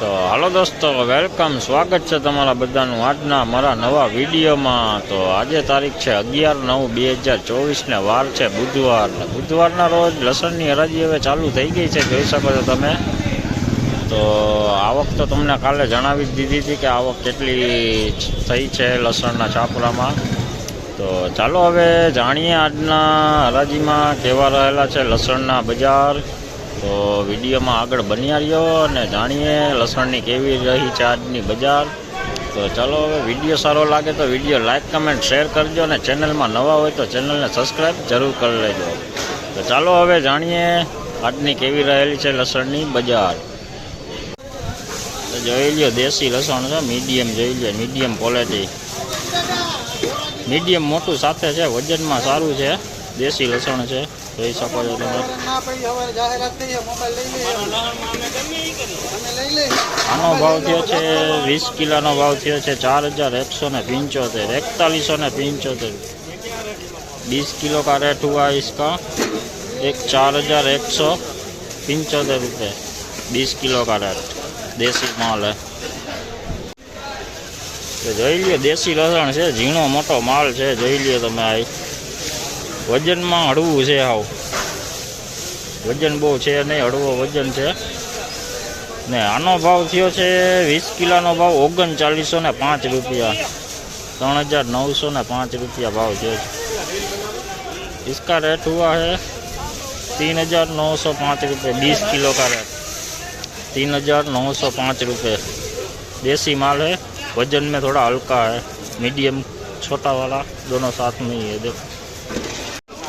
તો હાલો દોસ્તો વેલકમ સ્વાગત છે તમારા બધાનું આજના મારા નવા વિડીયોમાં. તો આજે તારીખ છે અગિયાર નવ બે હજાર ચોવીસને વાર છે બુધવાર. બુધવારના રોજ લસણની હરાજી હવે ચાલુ થઈ ગઈ છે, જોઈ શકો છો તમે. તો આવક તો તમને કાલે જણાવી જ દીધી હતી કે આવક કેટલી થઈ છે લસણના છાપરામાં. તો ચાલો હવે જાણીએ આજના હરાજીમાં કેવા રહેલા છે લસણના બજાર. તો વિડીયોમાં આગળ બન્યા રહ્યો અને જાણીએ લસણની કેવી રહી છે આજની બજાર. તો ચાલો હવે વીડિયો સારો લાગે તો વીડિયો લાઇક કમેન્ટ, શેર કરજો અને ચેનલમાં નવા હોય તો ચેનલને સબસ્ક્રાઈબ જરૂર કરી લેજો. તો ચાલો હવે જાણીએ આજની કેવી રહેલી છે લસણની બજાર. જોઈ લ્યો, દેશી લસણ છે, મીડિયમ જોઈ લ્યો, મીડિયમ ક્વોલિટી મીડિયમ મોટું સાથે છે, વજનમાં સારું છે, દેશી લસણ છે. જોઈ શકો છો તમે ના પડી હવે જાહેરાત થઈ છે મોબાઈલ લઈ લે તમે લઈ લે આનો ભાવ થયો છે વીસ કિલોનો ભાવ થયો છે ચાર હજાર એકસો ને पंचोतेर इकतालीसो ने पंचोतेर बीस किलो का रेट हुआ इसका एक चार हजार एक सौ पंचोतेर रुपये बीस किलो का रेट देसी माल है તો જોઈ લ્યો દેશી લસણ છે ઝીણો મોટો માલ છે જોઈ લ્યો તમે આ વજનમાં હળવું છે હાવ વજન બહુ છે નહીં હળવો વજન છે ને આનો ભાવ થયો છે વીસ કિલોનો ભાવ ઓગણચાલીસો ને પાંચ રૂપિયા ત્રણ હજાર નવસો ને પાંચ રૂપિયા ભાવ થયો છે इसका रेट हुआ है तीन हजार नौ सौ पाँच रुपये बीस किलो का रेट तीन हजार नौ सौ पाँच रुपये देसी माल है वजन में थोड़ा हल्का है मीडियम छोटा वाला दोनों साथ में ही है देखो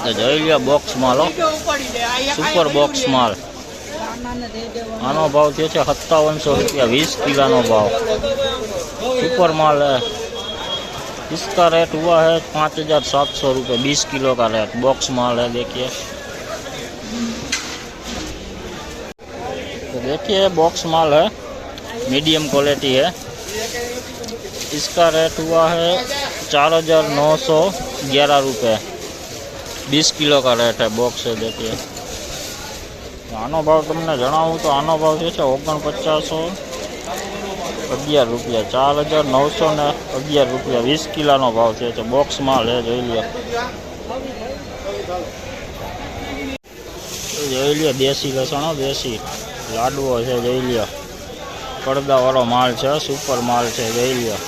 तो જોઈ લ્યો બોક્સ માલ હો સુપર બોક્સ માલ આનો ભાવ થયો છે સત્તાવનસો રૂપિયા વીસ કિલોનો ભાવ सुपर माल है इसका रेट हुआ है पाँच हजार सात सौ रुपये बीस किलो का रेट बॉक्स माल है देखिए तो देखिए बॉक्स माल है मीडियम क्वालिटी है इसका रेट हुआ है चार हजार नौ सौ ग्यारह रुपये बीस किलो का रेट है बॉक्स है देखिए આનો ભાવ તમને જણાવું તો આનો ભાવ જે છે ઓગણપચાસો અગિયાર રૂપિયા ચાર હજાર નવસો ને અગિયાર રૂપિયા વીસ કિલોનો ભાવ છે તો બોક્સ માલ છે જોઈ લ્યો જોઈ લ્યો દેશી લસણ હો, દેશી લાડવો છે જોઈ લ્યો પડદાવાળો માલ છે સુપર માલ છે જોઈ લ્યો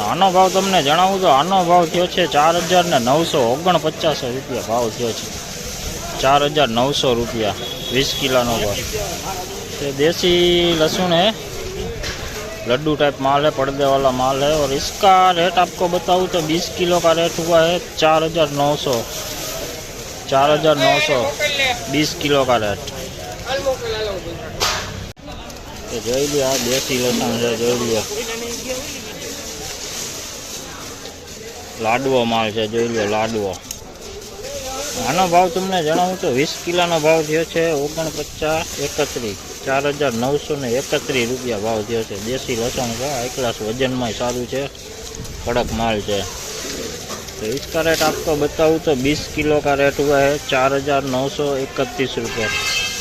આનો ભાવ તમને જણાવું તો આનો ભાવ થયો છે ચાર હજાર ને નવસો ઓગણપચાસ રૂપિયા ભાવ થયો છે चार हजार नौ सौ रुपया बीस किलो नो भाव ये देसी लहसुन है लड्डू टाइप माल है पर्दे वाला माल है और इसका रेट आपको बताऊँ तो बीस किलो का रेट हुआ है चार हजार नौ सौ चार हजार नौ सौ बीस किलो का रेट तो જોઈ લ્યો આ દેશી લસણ છે જોઈ લાડવો માલ છે જોઈ લ્યો લાડવો આનો ભાવ તમને જણાવું તો વીસ કિલોનો ભાવ થયો છે ઓગણપચાસ એકત્રીસ ચાર હજાર નવસો ને એકત્રીસ રૂપિયા ભાવ થયો છે દેશી લસણ છે હાઈ ક્લાસ વજનમાં સારું છે કડક માલ છે तो इसका रेट आपको बताऊँ तो 20 किलो का रेट हुआ है चार हजार नौ सौ इकतीस रुपये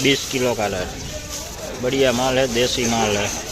बीस किलो का रेट बढ़िया माल है देसी माल है